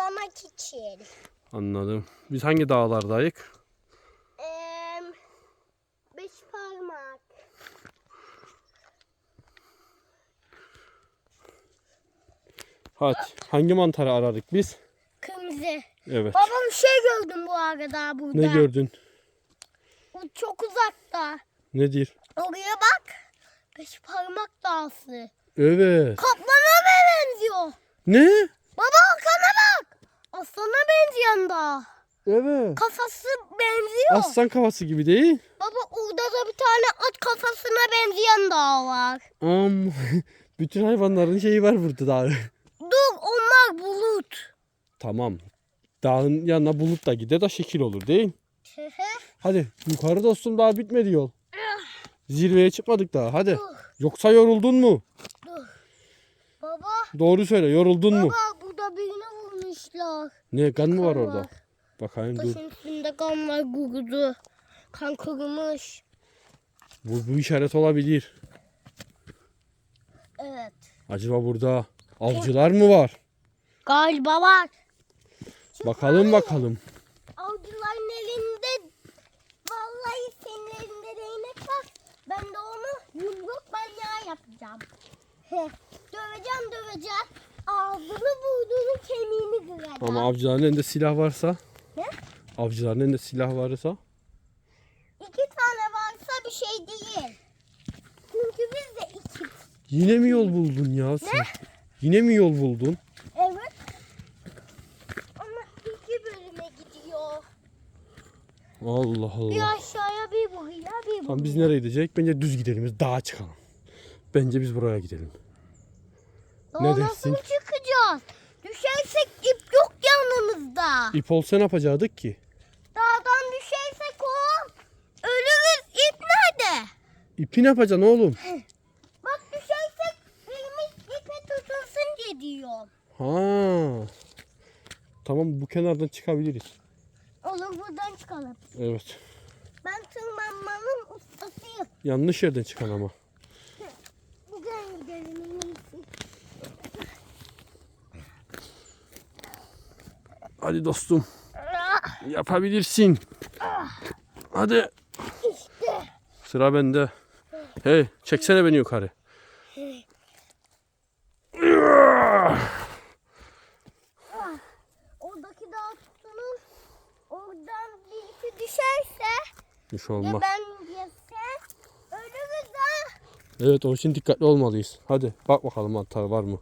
toplamak için. Anladım. Biz hangi dağlardayız? Ee, beş parmak. Hadi. Hangi mantarı aradık biz? Kırmızı. Evet. Baba bir şey gördüm bu arada burada. Ne gördün? O çok uzakta. Nedir? Oraya bak. Beş parmak dağısı. Evet. Kaplana benziyor. Ne? Baba arkana bak. Aslana benzeyen dağ. Evet. Kafası benziyor. Aslan kafası gibi değil. Baba orada da bir tane at kafasına benzeyen dağ var. Am. Bütün hayvanların şeyi var burada dağ. Dur onlar bulut. tamam. Dağın yanına bulut da gider de şekil olur değil. Hadi yukarı dostum daha bitmedi yol. Zirveye çıkmadık daha hadi. Yoksa yoruldun mu? Dur. Baba, Doğru söyle yoruldun mu? baba birini vurmuşlar. Ne kan mı var Kan orada? var. Bakayım dur. Taşın üstünde kan var gugudu. Kan kurumuş. Bu, bu işaret olabilir. Evet. Acaba burada avcılar mı var? Galiba var. Bakalım bakalım. Avcıların elinde vallahi senin elinde değnek var. Ben de onu yumruk manyağı yapacağım. Heh, döveceğim döveceğim. Ağzını. Ama avcıların elinde silah varsa? Ne? Avcıların elinde silah varsa? İki tane varsa bir şey değil. Çünkü biz de iki. Yine mi yol buldun ya sen? Yine mi yol buldun? Evet. Ama iki bölüme gidiyor. Allah Bir Allah. aşağıya bir buraya bir buraya. Tamam biz nereye gidecek? Bence düz gidelim. Biz dağa çıkalım. Bence biz buraya gidelim. Daha ne nasıl dersin? çıkacağız? Düşersek ip yok yanımızda. İp olsa ne yapacaktık ki? Dağdan düşersek o ölürüz. İp nerede? İpi ne yapacaksın oğlum? Bak düşersek birimiz ipe tutulsun diye diyor. Ha. Tamam bu kenardan çıkabiliriz. Olur buradan çıkalım. Evet. Ben tırmanmanın ustasıyım. Yanlış yerden çıkan ama. Buradan gidelim Hadi dostum. Yapabilirsin. Hadi. Sıra bende. Hey çeksene beni yukarı. Oradaki dağ tutunur. Oradan birisi düşerse Bir şey ya olmaz. ben ya sen ölürüz ha. Evet onun için dikkatli olmalıyız. Hadi bak bakalım mantar var mı?